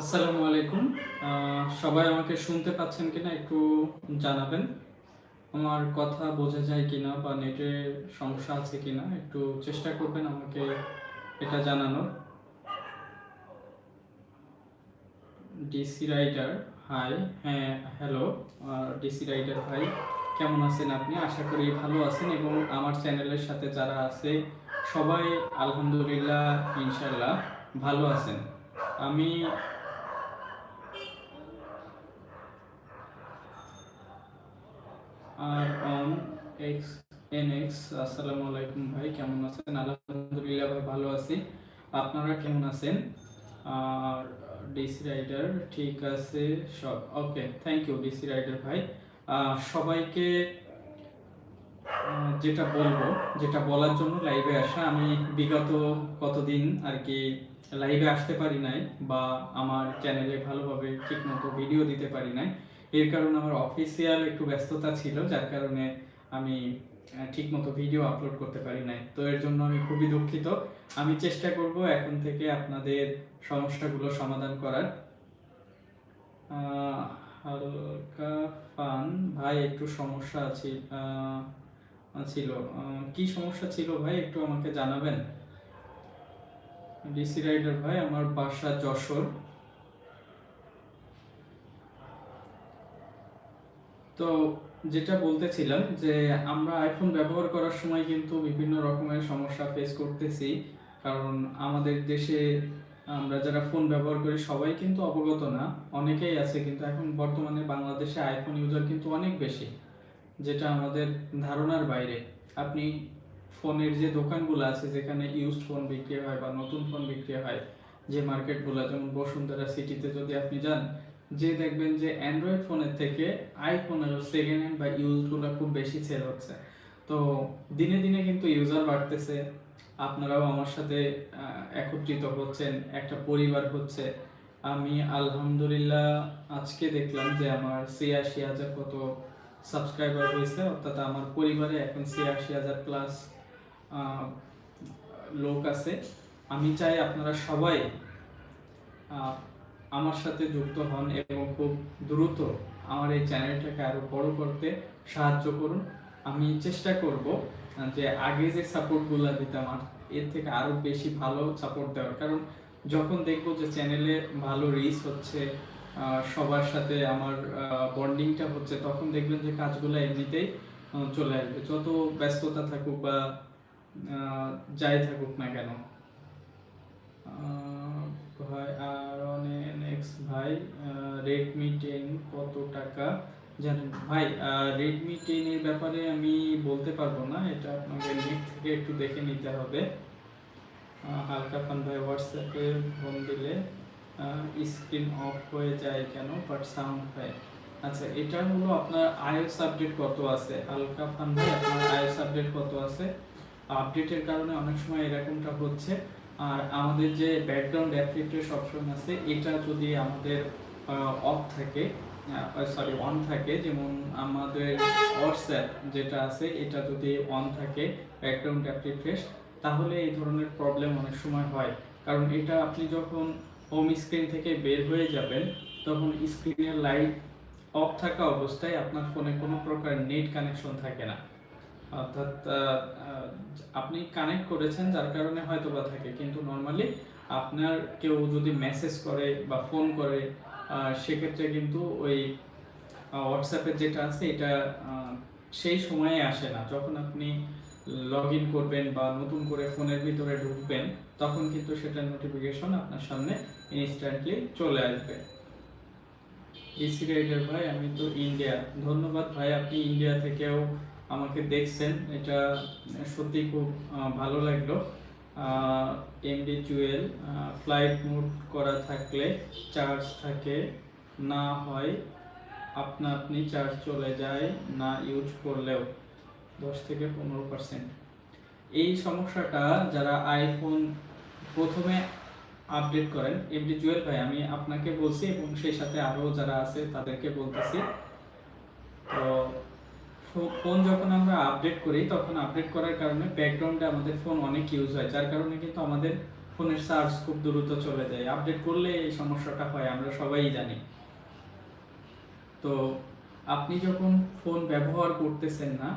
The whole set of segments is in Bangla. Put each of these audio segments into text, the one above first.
আসসালামু আলাইকুম। সবাই আমাকে শুনতে পাচ্ছেন কিনা একটু জানাবেন। আমার কথা বোঝা যায় কিনা বা নেটের সমস্যা আছে কিনা একটু চেষ্টা করবেন আমাকে এটা জানানোর। ডিসি রাইডার, হাই হ্যাঁ হ্যালো ডিসি রাইডার ভাই, কেমন আছেন আপনি? আশা করি ভালো আছেন এবং আমার চ্যানেলের সাথে যারা আছে, সবাই আলহামদুলিল্লাহ ইনশাল্লাহ ভালো আছেন। আমি আর এক্স, এন এক্স, আসসালামু আলাইকুম ভাই, কেমন আছেন? আলহামদুলিল্লাহ ভাই, ভালো আছি। আপনারা কেমন আছেন? আর ডিসি রাইডার ঠিক আছে, সব, okay thank you DC rider ভাই। সবাইকে যেটা বলব, যেটা বলার জন্য লাইভে আসা, আমি বিগত কতদিন আর কি লাইভে আসতে পারি নাই বা আমার চ্যানেলে ভালোভাবে ঠিকমতো ভিডিও দিতে পারি নাই। এর কারণে আমার অফিসিয়াল একটু ব্যস্ততা ছিল, যার কারণে আমি ঠিকমতো ভিডিও আপলোড করতে পারি নাই। তো এর জন্য আমি খুবই দুঃখিত। আমি চেষ্টা করব এখন থেকে আপনাদের সমস্যাগুলো সমাধান করার। হালকা ফান ভাই, একটু সমস্যা আছে ছিল। কি সমস্যা ছিল ভাই, একটু আমাকে জানাবেন? ডিসি রাইডার ভাই, আমার বাসা যশোর। তো যেটা বলতেছিলাম যে আমরা আইফোন ব্যবহার করার সময় কিন্তু বিভিন্ন রকমের সমস্যা ফেস করতেছি। কারণ আমাদের দেশে আমরা যারা ফোন ব্যবহার করি সবাই কিন্তু অবগত না, অনেকেই আছে কিন্তু এখন বর্তমানে বাংলাদেশে আইফোন ইউজার কিন্তু অনেক বেশি, যেটা আমাদের ধারণার বাইরে। আপনি ফোনের যে দোকানগুলো আছে যেখানে ইউজড ফোন বিক্রি হয় বা নতুন ফোন বিক্রি হয়, যে মার্কেটগুলো যেমন বসুন্ধরা সিটিতে যদি আপনি যান যে দেখবেন যে অ্যান্ড্রয়েড ফোনের থেকে আইফোনের সেকেন্ড হ্যান্ড বা ইউজগুলো খুব বেশি সেল হচ্ছে। তো দিনে দিনে কিন্তু ইউজার বাড়তেছে। আপনারাও আমার সাথে একত্রিত হচ্ছেন, একটা পরিবার হচ্ছে। আমি আলহামদুলিল্লাহ আজকে দেখলাম যে আমার ছিয়াশি হাজার কত সাবস্ক্রাইবার হয়েছে, অর্থাৎ আমার পরিবারে এখন ছিয়াশি হাজার প্লাস লোক আছে। আমি চাই আপনারা সবাই আমার সাথে যুক্ত হন এবং খুব দ্রুত আমার এই চ্যানেলটাকে আরও বড় করতে সাহায্য করুন। আমি চেষ্টা করব যে আগে যে সাপোর্টগুলো দিতাম আর এর থেকে আরও বেশি ভালো সাপোর্ট দেওয়ার। কারণ যখন দেখব যে চ্যানেলে ভালো রিচ হচ্ছে সবার সাথে আমার বন্ডিংটা হচ্ছে তখন দেখবেন যে কাজগুলো এমনিতেই চলে আসবে। যত ব্যস্ততা থাকুক বা যাই থাকুক না কেন। আহ, আর আর নেক্সট ভাই রেডমি টেন কত টাকা? জানেন ভাই রেডমি টেন এর ব্যাপারে আমি বলতে পারব না, এটা আপনাকে নেট থেকে একটু দেখে নিতে হবে। হালকা ফান ভাই হোয়াটসঅ্যাপে ফোন দিলে স্ক্রিন অফ হয়ে যায় কেন? বাট সাউন্ড হয় আচ্ছা এটা হলো আপনার আইএস আপডেট কত আছে? হালকা ফান ভাই, আপনার আইএস আপডেট কত আছে? আপডেটের কারণে অনেক সময় এরকমটা হচ্ছে। আর আমাদের যে ব্যাকগ্রাউন্ড অ্যাপ্লিকেশন অপশন আছে, এটা যদি আমাদের অফ থাকে সরি অন থাকে, যেমন আমাদের হোয়াটসঅ্যাপ যেটা আছে, এটা যদি অন থাকে ব্যাকগ্রাউন্ড অ্যাপ্লিকেশন তাহলে এই ধরনের প্রবলেম অনেক সময় হয়। কারণ এটা আপনি যখন হোম স্ক্রিন থেকে বের হয়ে যাবেন, তখন স্ক্রিনের লাইট অফ থাকা অবস্থায় আপনার ফোনে কোনো প্রকার নেট কানেকশন থাকে না। অর্থাৎ আপনি কানেক্ট করেছেন যার কারণে হয়তো বা থাকে। কিন্তু নর্মালি আপনার কেউ যদি মেসেজ করে বা ফোন করে সেক্ষেত্রে কিন্তু ওই হোয়াটসঅ্যাপের যেটা আছে এটা সেই সময়ে আসে না। যখন আপনি লগ ইন করবেন বা নতুন করে ফোনের ভিতরে ঢুকবেন, তখন কিন্তু সেটার নোটিফিকেশন আপনার সামনে ইনস্ট্যান্টলি চলে আসবে। ইসি রাইডার ভাই, আমি তো ইন্ডিয়া ধন্যবাদ ভাই, আপনি ইন্ডিয়া থেকেও আমাকে দেখছেন, এটা সত্যি খুব ভালো লাগল। এমডি জুয়েল ফ্লাইট মোড করা থাকলে চার্জ থাকে, না হয় আপনা আপনি চার্জ চলে যায়, না ইউজ করলেও দশ থেকে পনেরো পার্সেন্ট এই সমস্যাটা যারা আইফোন প্রথমে আপডেট করেন এমডি জুয়েল ভাই, আমি আপনাকে বলছি এবং সেই সাথে আরও যারা আছে তাদেরকে বলতেছি। তো ফোন যখন আমরা আপডেট করি, তখন আপডেট করার কারণে ব্যাকগ্রাউন্ডে আমাদের ফোন অনেক ইউজ হয়। যার কারণে কিন্তু আমাদের ফোনের চার্জ খুব দ্রুত চলে যায়। আপডেট করলে এই সমস্যাটা হয়, আমরা সবাই জানি। তো আপনি যখন ফোন ব্যবহার করতেছেন না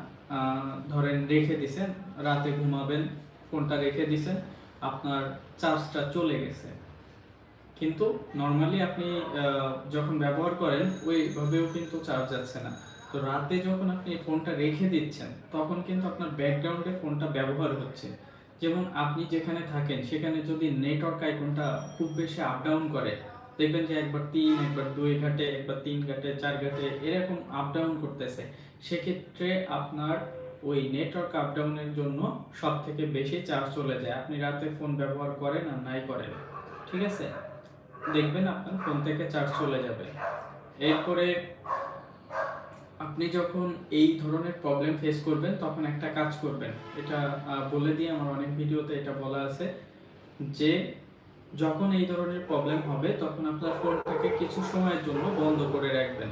ধরেন রেখে দিছেন, রাতে ঘুমাবেন ফোনটা রেখে দিছেন, আপনার চার্জটা চলে গেছে। কিন্তু নর্মালি আপনি যখন ব্যবহার করেন, ওইভাবেও কিন্তু চার্জ যাচ্ছে না। তো রাতে যখন আপনি এই ফোনটা রেখে দিচ্ছেন, তখন কিন্তু আপনার ব্যাকগ্রাউন্ডে ফোনটা ব্যবহার হচ্ছে। যেমন আপনি যেখানে থাকেন, সেখানে যদি নেটওয়ার্ক আইকনটা খুব বেশি আপ ডাউন করে, দেখবেন যে একবার তিন, একবার দুই ঘাটে, একবার তিন ঘাটে, চার ঘাটে এরকম আপ ডাউন করতেছে। সেক্ষেত্রে আপনার ওই নেটওয়ার্ক আপ ডাউনের জন্য সব থেকে বেশি চার্জ চলে যায়। আপনি রাতে ফোন ব্যবহার করেন আর নাই করেন। ঠিক আছে? দেখবেন আপনার ফোন থেকে চার্জ চলে যাবে। এরপরে আপনি যখন এই ধরনের প্রবলেম ফেস করবেন, তখন একটা কাজ করবেন। এটা বলে দিয়ে আমার অনেক ভিডিওতে এটা বলা আছে যে, যখন এই ধরনের প্রবলেম হবে, তখন আপনার ফোনটাকে কিছু সময়ের জন্য বন্ধ করে রাখবেন।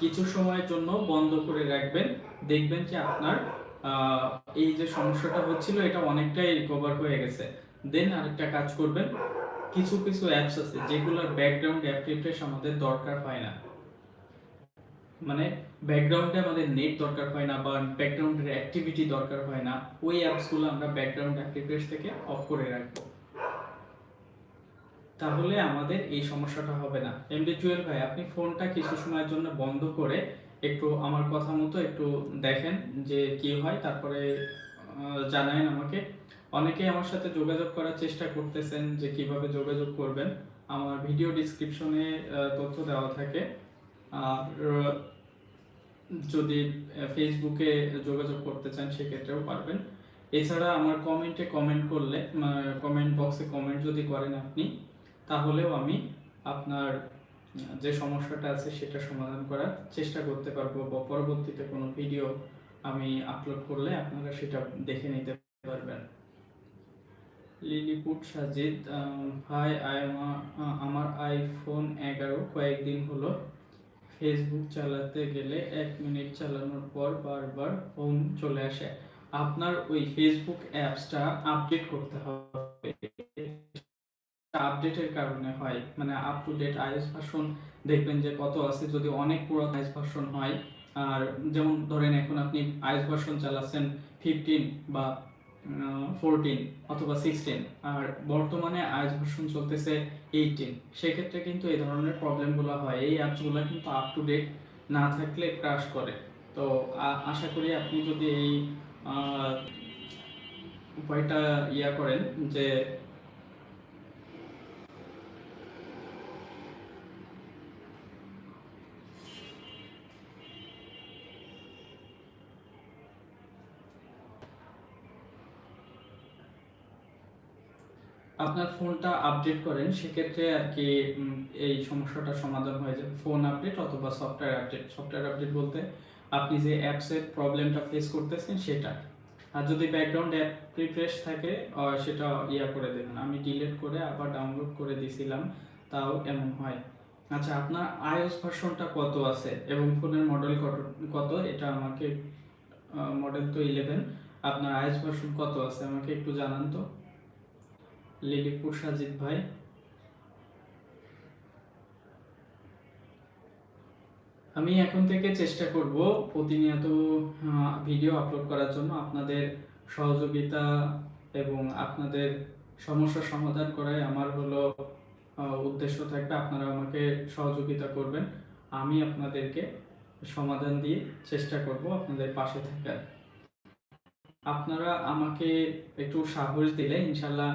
কিছু সময়ের জন্য বন্ধ করে রাখবেন। দেখবেন যে আপনার এই যে সমস্যাটা হচ্ছিল, এটা অনেকটাই রিকভার হয়ে গেছে। দেন আরেকটা কাজ করবেন, কিছু কিছু অ্যাপস আছে যেগুলোর ব্যাকগ্রাউন্ড অ্যাপ রিফ্রেশ আমাদের দরকার হয় না। মানে ব্যাকগ্রাউন্ডে আমাদের নেট দরকার হয় না বা ব্যাকগ্রাউন্ডের অ্যাক্টিভিটি দরকার হয় না, ওই অ্যাপসগুলো আমরা ব্যাকগ্রাউন্ড রিফ্রেশ থেকে অফ করে রাখব। তাহলে আমাদের এই সমস্যাটা হবে না। এমডি জুয়েল ভাই, আপনি ফোনটা কিছু সময়ের জন্য বন্ধ করে একটু আমার কথা মতো একটু দেখেন যে কি হয়, তারপরে জানায়েন আমাকে। অনেকেই আমার সাথে যোগাযোগ করার চেষ্টা করতেছেন যে কীভাবে যোগাযোগ করবেন। আমার ভিডিও ডিসক্রিপশনে তথ্য দেওয়া থাকে। আর যদি ফেসবুকে যোগাযোগ করতে চান, সেক্ষেত্রেও পারবেন। এছাড়া আমার কমেন্টে কমেন্ট করলে কমেন্ট বক্সে কমেন্ট যদি করেন আপনি, তাহলেও আমি আপনার যে সমস্যাটা আছে সেটা সমাধান করার চেষ্টা করতে পারব বা পরবর্তীতে কোনো ভিডিও আমি আপলোড করলে আপনারা সেটা দেখে নিতে পারবেন। লিলিপুট সাজিদ ভাই আমার আইফোন এগারো কয়েকদিন হলো ফেসবুক চালাতে গেলে এক মিনিট চালানোর পর বারবার ফোন চলে আসে। আপনার ওই ফেসবুক অ্যাপসটা আপডেট করতে হবে। আপডেটের কারণে হয়। মানে up to date iOS version দেখবেন যে কত আছে। যদি অনেক পুরাতন আইএস ভার্সন হয়, আর যেমন ধরেন এখন আপনি আইএস ভার্সন চালাচ্ছেন ফিফটিন বা ফোরটিন অথবা সিক্সটিন আর বর্তমানে আইস ভার্সন চলতেছে এইটিন সেক্ষেত্রে কিন্তু এই ধরনের প্রবলেমগুলো হয়। এই অ্যাপসগুলো কিন্তু আপ টু ডেট না থাকলে ক্রাশ করে। তো আশা করি আপনি যদি এই উপায়টা ইয়া করেন যে আপনার ফোনটা আপডেট করেন, সেক্ষেত্রে আর কি এই সমস্যাটা সমাধান হয়ে যাবে। ফোন আপডেট অথবা সফটওয়্যার আপডেট সফটওয়্যার আপডেট বলতে আপনি যে অ্যাপসের প্রবলেমটা ফেস করতেছেন, সেটা। আর যদি ব্যাকগ্রাউন্ড অ্যাপ রিফ্রেশ থাকে সেটা ইয়া করে দেবেন। আমি ডিলিট করে আবার ডাউনলোড করে দিছিলাম তাও এমন হয়। আচ্ছা আপনার আইওএস ভার্সনটা কত আছে এবং ফোনের মডেল কত কত? এটা আমাকে মডেল তো ইলেভেন আপনার আইওএস ভার্সন কত আছে? আমাকে একটু জানান তো। লিলিপুর সাজিদ ভাই। আমি এখন থেকে চেষ্টা করব প্রতিনিয়ত ভিডিও আপলোড করার জন্য আপনাদের সহযোগিতা এবং আপনাদের সমস্যার সমাধান করাই আমার হলো উদ্দেশ্য থাকবে। আপনারা আমাকে সহযোগিতা করবেন। আমি আপনাদেরকে সমাধান দিয়ে চেষ্টা করব আপনাদের পাশে থাকার। আপনারা আমাকে একটু সাহস দিলে ইনশাল্লাহ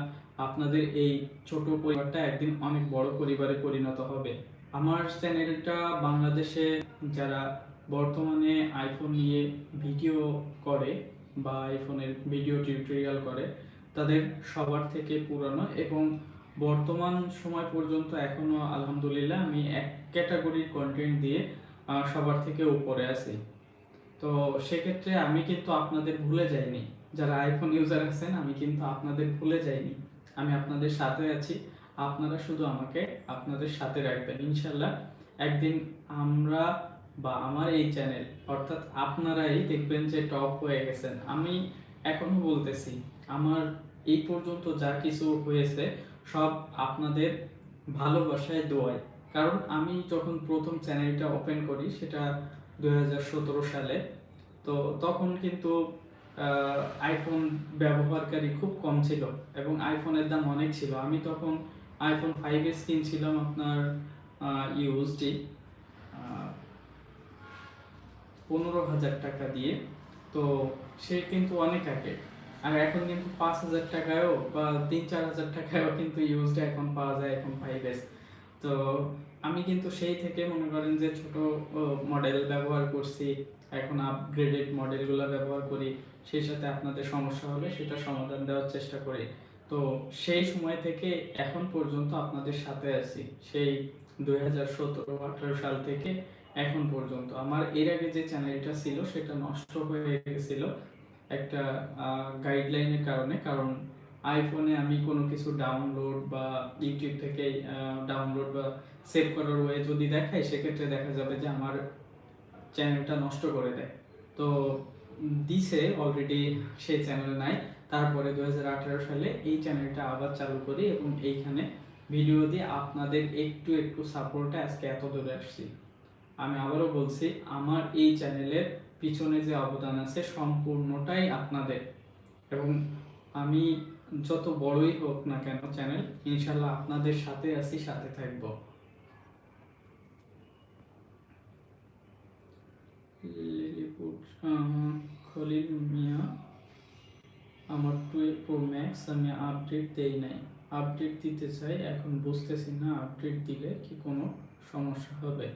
আপনাদের এই ছোট পরিবারটা একদিন অনেক বড় পরিবারে পরিণত হবে। আমার চ্যানেলটা বাংলাদেশে যারা বর্তমানে আইফোন নিয়ে ভিডিও করে বা আইফোনের ভিডিও টিউটোরিয়াল করে, তাদের সবার থেকে পুরানো এবং বর্তমান সময় পর্যন্ত এখনও আলহামদুলিল্লাহ আমি এক ক্যাটাগরির কন্টেন্ট দিয়ে সবার থেকে উপরে আছি। তো সেক্ষেত্রে আমি কিন্তু আপনাদের ভুলে যাইনি। যারা আইফোন ইউজার আছেন, আমি কিন্তু আপনাদের ভুলে যাইনি। আমি আপনাদের সাথে আছি। আপনারা শুধু আমাকে আপনাদের সাথে রাখবেন। ইনশাল্লাহ একদিন আমরা বা আমার এই চ্যানেল, অর্থাৎ আপনারাই দেখবেন যে টপ হয়ে গেছেন। আমি এখনও বলতেছি, আমার এই পর্যন্ত যা কিছু হয়েছে সব আপনাদের ভালোবাসায় দোয়ায় কারণ আমি যখন প্রথম চ্যানেলটা ওপেন করি, সেটা দু হাজার সতেরো সালে, তো তখন কিন্তু আইফোন ব্যবহারকারী খুব কম ছিল এবং আইফোনের দাম অনেক ছিল। আমি তখন আইফোন ফাইভ এস কিনছিলাম আপনার ইউজডি পনেরো হাজার টাকা দিয়ে। তো সে কিন্তু অনেক আগে। আর এখন কিন্তু পাঁচ হাজার টাকায়ও বা তিন চার হাজার টাকায়ও কিন্তু ইউজড এখন পাওয়া যায় এখন ফাইভ এস তো আমি কিন্তু সেই থেকে মনে করেন যে ছোট মডেল ব্যবহার করছি। এখন আপগ্রেডেড মডেলগুলো ব্যবহার করি। সেই সাথে আপনাদের সমস্যা হলে সেটা সমাধান দেওয়ার চেষ্টা করি। তো সেই সময় থেকে এখন পর্যন্ত আপনাদের সাথে আছি। সেই দুই হাজার সতেরো আঠারো সাল থেকে এখন পর্যন্ত। আমার এর আগে যে চ্যানেলটা ছিল সেটা নষ্ট হয়ে গেছিল একটা গাইডলাইনের কারণে। কারণ আইফোনে আমি কোনো কিছু ডাউনলোড বা ইউটিউব থেকে ডাউনলোড বা সেভ করার ওয়ে যদি দেখাই, সেক্ষেত্রে দেখা যাবে যে আমার চ্যানেলটা নষ্ট করে দেয়। তো দিছে অলরেডি সেই চ্যানেল নাই। তারপরে দু হাজার আঠেরো সালে এই চ্যানেলটা আবার চালু করি এবং এইখানে ভিডিও দিয়ে আপনাদের একটু একটু সাপোর্টে আজকে এত দূরে আসছি। আমি আবারও বলছি, আমার এই চ্যানেলের পিছনে যে অবদান আছে, সম্পূর্ণটাই আপনাদের। এবং আমি যত বড়ই হোক না কেন চ্যানেল ইনশাল্লাহ আপনাদের সাথে আছি সাথে থাকব। খলিল মিয়া আমার টুয়েলভ প্রো ম্যাক্স আমি আপডেট দেই নাই। আপডেট দিতে চাই এখন বুঝতেছি না আপডেট দিলে কি কোনো সমস্যা হবে?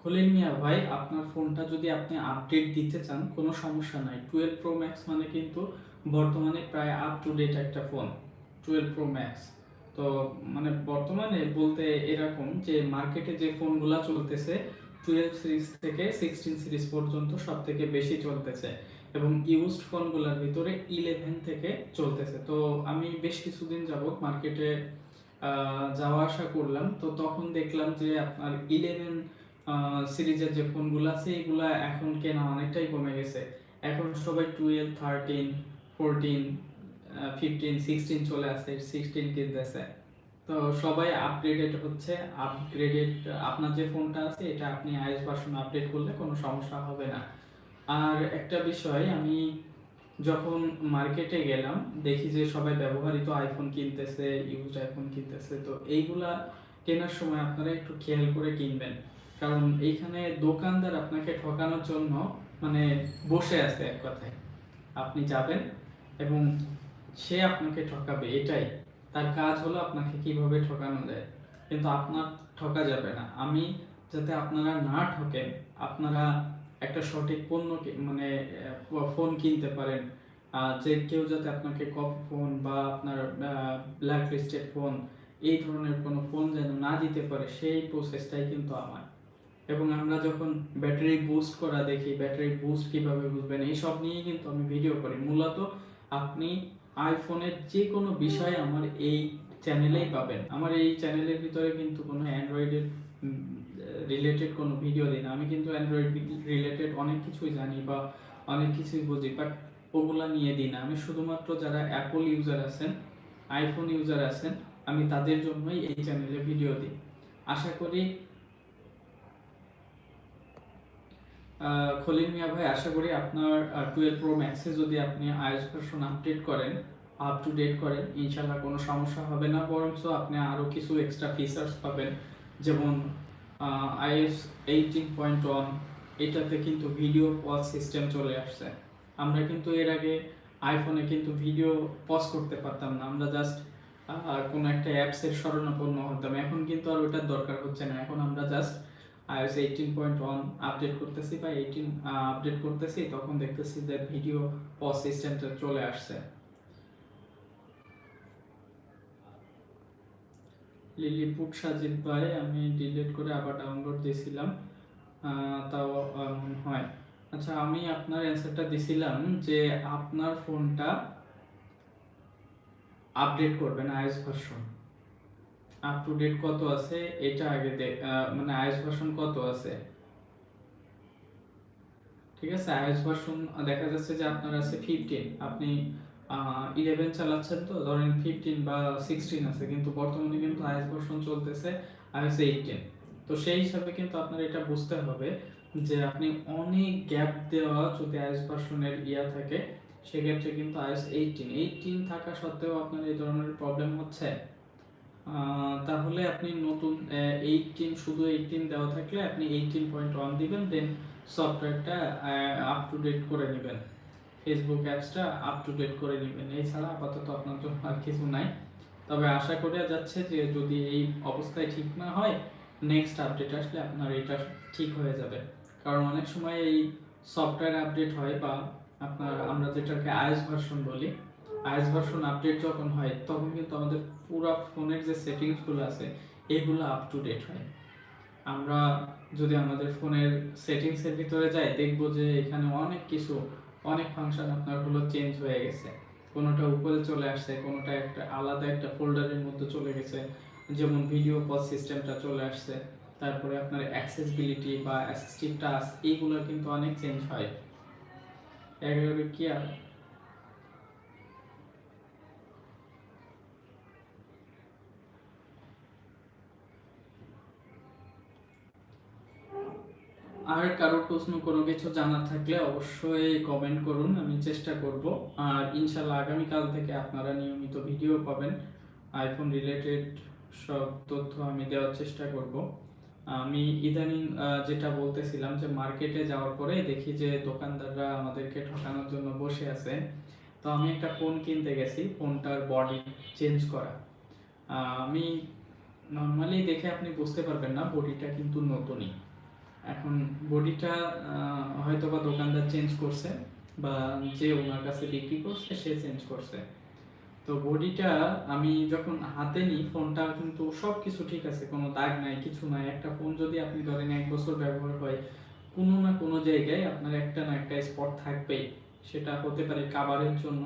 খলিল মিয়া ভাই আপনার ফোনটা যদি আপনি আপডেট দিতে চান কোনো সমস্যা নাই। টুয়েলভ প্রো ম্যাক্স মানে কিন্তু বর্তমানে প্রায় আপ টু ডেট একটা ফোন টুয়েলভ প্রো ম্যাক্স তো মানে বর্তমানে বলতে এরকম যে মার্কেটে যে ফোনগুলো চলতেছে টুয়েলভ সিরিজ থেকে সিক্সটিন সিরিজ পর্যন্ত সব থেকে বেশি চলতেছে এবং ইউজড ফোনগুলোর ভিতরে ইলেভেন থেকে চলতেছে। তো আমি বেশ কিছুদিন যাবত মার্কেটে যাওয়া আসা করলাম। তো তখন দেখলাম যে আপনার ইলেভেন সিরিজের যে ফোনগুলো আছে, এগুলা এখন কেনা অনেকটাই কমে গেছে। এখন সবাই twelve thirteen fourteen fifteen sixteen চলে আসে সিক্সটিন কিনতেছে তো সবাই আপগ্রেডেড হচ্ছে আপগ্রেডেড আপনার যে ফোনটা আছে, এটা আপনি আইএস ভার্সন আপডেট করলে কোনো সমস্যা হবে না। আর একটা বিষয়, আমি যখন মার্কেটে গেলাম, দেখি যে সবাই ব্যবহৃত আইফোন কিনতেছে ইউজড আইফোন কিনতেছে, তো এইগুলা কেনার সময় আপনারা একটু খেয়াল করে কিনবেন। কারণ এইখানে দোকানদার আপনাকে ঠকানোর জন্য মানে বসে আছে এক কথায়। আপনি যাবেন এবং সে আপনাকে ঠকাবে, এটাই। তার কাজ হলো আপনাকে কীভাবে ঠকানো যায়। কিন্তু আপনার ঠকা যাবে না। আমি যাতে আপনারা না ঠকেন, আপনারা একটা সঠিক পণ্য মানে ফোন কিনতে পারেন। যে কেউ যাতে আপনাকে কপ ফোন বা আপনার ব্ল্যাক লিস্টেড ফোন এই ধরনের কোনো ফোন যেন না দিতে পারে, সেই প্রসেসটাই কিন্তু আমার। এবং আমরা যখন ব্যাটারি বুস্ট করা দেখি ব্যাটারি বুস্ট কীভাবে বুঝবেন, এইসব নিয়েই কিন্তু আমি ভিডিও করি। মূলত আপনি আইফোনের যে কোনো বিষয় আমার এই চ্যানেলেই পাবেন। আমার এই চ্যানেলের ভিতরে কিন্তু কোনো অ্যান্ড্রয়েডের রিলেটেড কোনো ভিডিও দিই না। আমি কিন্তু অ্যান্ড্রয়েড রিলেটেড অনেক কিছুই জানি বা অনেক কিছুই বুঝি বাট ওগুলো নিয়ে দিই না। আমি শুধুমাত্র যারা অ্যাপল ইউজার আছেন আইফোন ইউজার আছেন, আমি তাদের জন্যই এই চ্যানেলে ভিডিও দিই। আশা করি খলিল মিয়া ভাই, আশা করি আপনার টুয়েলভ প্রো ম্যাক্সে যদি আপনি আইএস ভার্সন আপডেট করেন আপ টু ডেট করেন ইনশাল্লাহ কোনো সমস্যা হবে না। বরঞ্চ আপনি আরও কিছু এক্সট্রা ফিচার্স পাবেন, যেমন আইএস এইটিন পয়েন্ট ওয়ান এটাতে কিন্তু ভিডিও পজ সিস্টেম চলে আসছে। আমরা কিন্তু এর আগে আইফোনে কিন্তু ভিডিও পজ করতে পারতাম না। আমরা জাস্ট কোনো একটা অ্যাপসের শরণাপন্ন হতাম। এখন কিন্তু আর ওটার দরকার হচ্ছে না। এখন আমরা just iOS eighteen point one update করতেছি বা এইটিন আপডেট করতেছি, তখন দেখতেছি যে ভিডিও পজ সিস্টেমটা চলে আসছে। লিলিপুট সাজিদ ভাই, আমি ডিলিট করে আবার ডাউনলোড দিয়েছিলাম তাও হয়। আচ্ছা আমি আপনার অ্যান্সারটা দিছিলাম যে আপনার ফোনটা আপডেট করবেন iOS version up to date কত আছে? এটা আগে মানে আইএস ভার্সন কত আছে? ঠিক আছে আইএস ভার্সন দেখা যাচ্ছে যে আপনার আছে ফিফটিন আপনি ইলেভেন চালাচ্ছেন তো, ধরেন ফিফটিন বা সিক্সটিন আছে, কিন্তু বর্তমানে কিন্তু আইএস ভার্সন চলতেছে আইএস এইটিন তো সেই হিসাবে কিন্তু আপনার এটা বুঝতে হবে যে আপনি অনেক গ্যাপ দেওয়া যদি আইএস ভার্সনের ইয়া থাকে, সেক্ষেত্রে কিন্তু আইএস এইটিন এইটিন থাকা সত্ত্বেও আপনার এই ধরনের প্রবলেম হচ্ছে। তাহলে আপনি নতুন এইটিন শুধু এইটিন দেওয়া থাকলে আপনি এইটিন পয়েন্ট ওয়ান দিবেন দেন সফটওয়্যারটা আপ টু ডেট করে নেবেন। ফেসবুক অ্যাপসটা আপ টু ডেট করে নেবেন। এছাড়া আপাতত আপনার জন্য আর কিছু নাই। তবে আশা করা যাচ্ছে যে, যদি এই অবস্থায় ঠিক না হয় নেক্সট আপডেট আসলে আপনার এটা ঠিক হয়ে যাবে। কারণ অনেক সময় এই সফটওয়্যার আপডেট হয় বা আপনার, আমরা যেটাকে আইএস ভার্সন বলি আইএস ভার্সন আপডেট যখন হয়, তখন কিন্তু আমাদের পুরো ফোনের যে সেটিংসগুলো আছে, এগুলো আপ টু ডেট হয়। আমরা যদি আমাদের ফোনের সেটিংসের ভিতরে যাই, দেখব যে এখানে অনেক কিছু, অনেক ফাংশন আপনার হলো চেঞ্জ হয়ে গেছে। কোনোটা উপরে চলে আসছে, কোনোটা একটা আলাদা একটা ফোল্ডারের মধ্যে চলে গেছে। যেমন ভিডিও কল সিস্টেমটা চলে আসছে, তারপরে আপনার অ্যাক্সেসিবিলিটি বা অ্যাসিস্টিভ টাচ এইগুলো কিন্তু অনেক চেঞ্জ হয়। এগুলো কি আর আর কারও প্রশ্ন, কোনো কিছু জানা থাকলে অবশ্যই কমেন্ট করুন, আমি চেষ্টা করব। আর ইনশাল্লাহ আগামীকাল থেকে আপনারা নিয়মিত ভিডিও পাবেন। আইফোন রিলেটেড সব তথ্য আমি দেওয়ার চেষ্টা করব। আমি ইদানিং যেটা বলতেছিলাম যে মার্কেটে যাওয়ার পরে দেখি যে দোকানদাররা আমাদেরকে ঠকানোর জন্য বসে আছে। তো আমি একটা ফোন কিনতে গেছি ফোনটার বডি চেঞ্জ করা। আমি নর্মালি দেখে আপনি বুঝতে পারবেন না বডিটা কিন্তু নতুনই। এখন বডিটা হয়তো বা দোকানদার চেঞ্জ করছে বা যে ওনার কাছে বিক্রি করছে, সে চেঞ্জ করছে। তো বডিটা আমি যখন হাতে নিই, ফোনটা কিন্তু সব কিছু ঠিক আছে, কোনো দাগ নাই, কিছু নাই। একটা ফোন যদি আপনি ধরেন এক বছর ব্যবহার হয়, কোনো না কোনো জায়গায় আপনার একটা না একটা স্পট থাকবেই। সেটা হতে পারে কাভারের জন্য,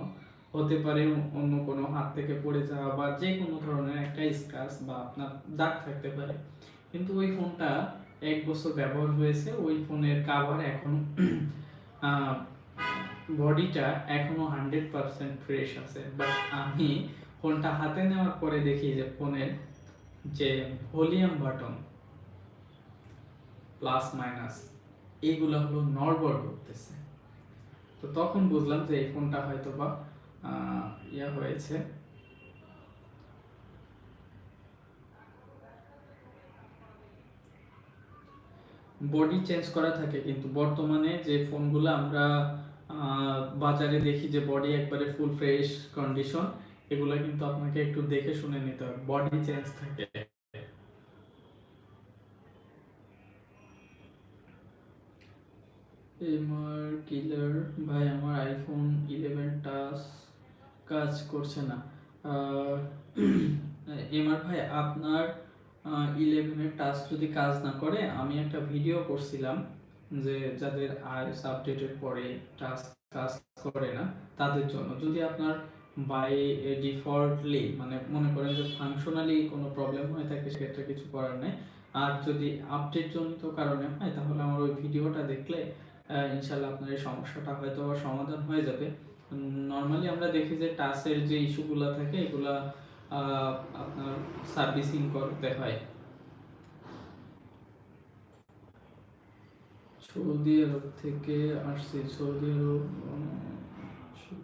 হতে পারে অন্য কোনো হাত থেকে পড়ে যাওয়া বা যে কোনো ধরনের একটা স্ক্র্যাচ বা আপনার দাগ থাকতে পারে। কিন্তু ওই ফোনটা এক বছর ব্যবহার হয়েছে, ওই ফোনের কাভার এখন বডিটা এখনও হান্ড্রেড পার্সেন্ট ফ্রেশ আছে। বাট আমি ফোনটা হাতে নেওয়ার পরে দেখি যে ফোনের যে ভলিউম বাটন প্লাস মাইনাস এইগুলো হলো নড়বড় করতেছে। তো তখন বুঝলাম যে এই ফোনটা হয়তো বা ইয়া হয়েছে। বডি চেঞ্জ করা থাকে, কিন্তু বর্তমানে যে ফোনগুলো আমরা বাজারে দেখি যে বডি একবারে ফুল ফ্রেশ কন্ডিশন এগুলো কিন্তু আপনাকে একটু দেখে শুনে নিতে হবে বডি চেঞ্জ থাকে। এমআর কিলার ভাই আমার আইফোন ইলেভেন টাচ কাজ করছে না। এমআর ভাই, আপনার ইলেভেনের টাচ যদি কাজ না করে, আমি একটা ভিডিও করছিলাম যে যাদের আইস আপডেটের পরে টাচ কাজ করে না, তাদের জন্য। যদি আপনার বাই ডিফল্টলি মানে মনে করেন যে ফাংশনালি কোনো প্রবলেম হয়ে থাকে, সেক্ষেত্রে কিছু করার নেই। আর যদি আপডেট জনিত কারণে হয়, তাহলে আমার ওই ভিডিওটা দেখলে ইনশাল্লাহ আপনার এই সমস্যাটা হয়তো সমাধান হয়ে যাবে। নর্মালি আমরা দেখি যে টাচের যে ইস্যুগুলো থাকে, এগুলা আপনার সার্ভিসিং করতে হয়। সৌদি আরব থেকে আসছে, সৌদি আরব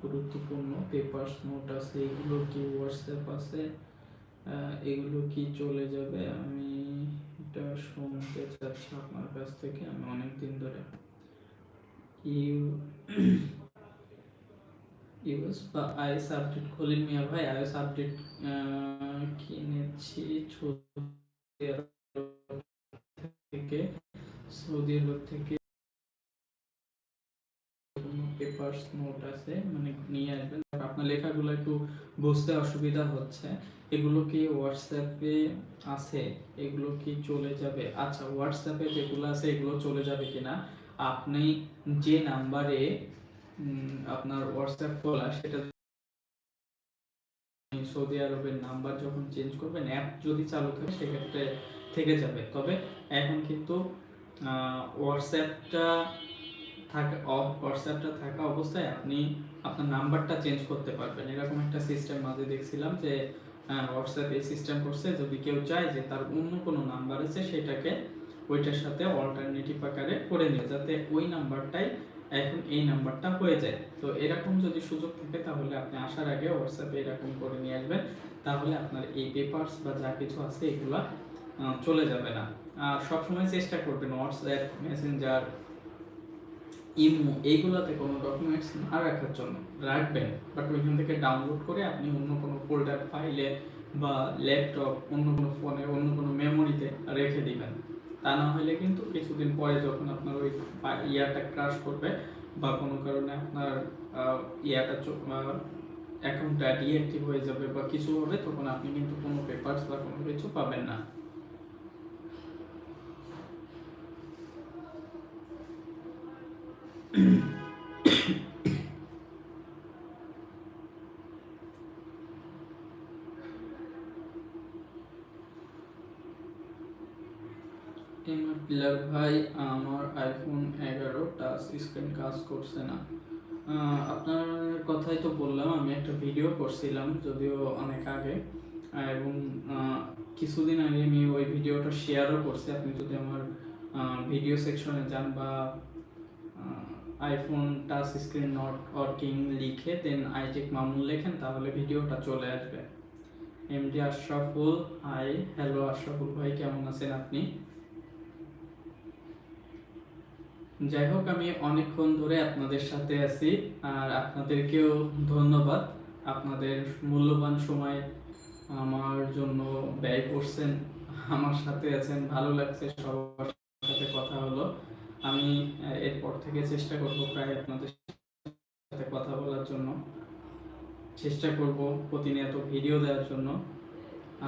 গুরুত্বপূর্ণ পেপারস নোট আছে, এগুলো কি হোয়াটসঅ্যাপ আছে? এগুলো কি চলে যাবে? আমি এটা শুনতে চাচ্ছি আপনার কাছ থেকে, আমি অনেক দিন ধরে। ইউ ইউএস বা আইএস আপডেট? খলিল মিয়া ভাই, আইএস আপডেট কিনেছি থেকে। সৌদি আরব থেকে পেপারস নোট আছে মানে নিয়ে আসবেন। আপনার লেখাগুলো একটু বুঝতে অসুবিধা হচ্ছে। এগুলো কি হোয়াটসঅ্যাপে আছে? এগুলো কি চলে যাবে? আচ্ছা হোয়াটসঅ্যাপে যেগুলো আছে, এগুলো চলে যাবে কিনা? আপনি যে নাম্বারে আপনার হোয়াটসঅ্যাপ খোলা, সেটা সৌদি আরবের নাম্বার যখন চেঞ্জ করবেন অ্যাপ যদি চালু থাকে, সেক্ষেত্রে থেকে যাবে। তবে এখন কিন্তু হোয়াটসঅ্যাপটা থাকা হোয়াটসঅ্যাপটা থাকা অবস্থায় আপনি আপনার নাম্বারটা চেঞ্জ করতে পারবেন। এরকম একটা সিস্টেম মাঝে দেখছিলাম যে হোয়াটসঅ্যাপ এই সিস্টেম করছে, যদি কেউ চায় যে তার অন্য কোনো নাম্বার আছে, সেটাকে ওইটার সাথে অল্টারনেটিভ আকারে করে নিয়ে যাতে ওই নাম্বারটাই এখন এই নাম্বারটা হয়ে যায়। তো এরকম যদি সুযোগ থাকে, তাহলে আপনি আসার আগে হোয়াটসঅ্যাপে এরকম করে নিয়ে আসবেন। তাহলে আপনার এই পেপারস বা যা কিছু আছে, এগুলা চলে যাবে না। আর সবসময় চেষ্টা করবেন হোয়াটসঅ্যাপ মেসেঞ্জার ইমো এইগুলোতে কোনো ডকুমেন্টস না রাখার জন্য। রাখবেন বাট ওইখান থেকে ডাউনলোড করে আপনি অন্য কোনো ফোল্ডার ফাইলে বা ল্যাপটপ অন্য কোনো ফোনে অন্য কোনো মেমোরিতে রেখে দিবেন। তা না হলে কিন্তু কিছুদিন পরে যখন আপনার ওই ইয়াটা ক্রাশ করবে বা কোনো কারণে আপনার ইয়াটা অ্যাকাউন্টটা ডিঅ্যাক্টিভ হয়ে যাবে বা কিছু হবে, তখন আপনি কিন্তু কোনো পেপারস বা কোনো কিছু পাবেন না। এমআর পিলার ভাই, আমার আইফোন এগারো টাচ স্ক্রিন কাজ করছে না। আপনার কথাই তো বললাম, আমি একটা ভিডিও করছিলাম যদিও অনেক আগে। এবং কিছুদিন আগে আমি ওই ভিডিওটা শেয়ারও করছি। আপনি যদি আমার ভিডিও সেকশনে যান বা iPhone touch screen not working লিখে দেন আইটেক মামুন লেখেন, তাহলে ভিডিওটা চলে আসবে। MD Ashraful hi hello Ashraful ভাই, কেমন আছেন আপনি? যাই হোক, আমি অনেকক্ষণ ধরে আপনাদের সাথে আছি, আর আপনাদেরকেও ধন্যবাদ। আপনাদের মূল্যবান সময় আমার জন্য ব্যয় করছেন, আমার সাথে আছেন, ভালো লাগছে, সবার সাথে কথা হলো। আমি এরপর থেকে চেষ্টা করব প্রায় আপনাদের সাথে কথা বলার জন্য। চেষ্টা করব প্রতিনিয়ত ভিডিও দেওয়ার জন্য।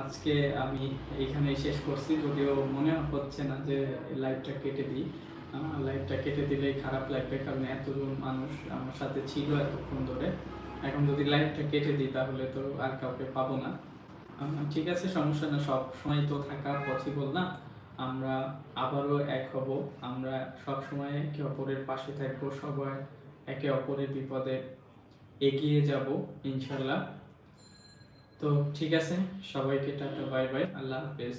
আজকে আমি এখানেই শেষ করছি, যদিও মনে হচ্ছে না যে লাইভটা কেটে দিই। লাইভটা কেটে দিলেই খারাপ লাগবে, কারণ এতজন মানুষ আমার সাথে ছিল এতক্ষণ ধরে। এখন যদি লাইভটা কেটে দিই, তাহলে তো আর কাউকে পাবো না। ঠিক আছে, সমস্যা না, সব সময় তো থাকা পসিবল না। আমরা আবারও এক হব। আমরা সব সময় একে অপরের পাশে থাকব, সবাই একে অপরের বিপদে এগিয়ে যাব ইনশাল্লাহ তো ঠিক আছে, সবাইকে টাটা বাই বাই আল্লাহ হাফেজ।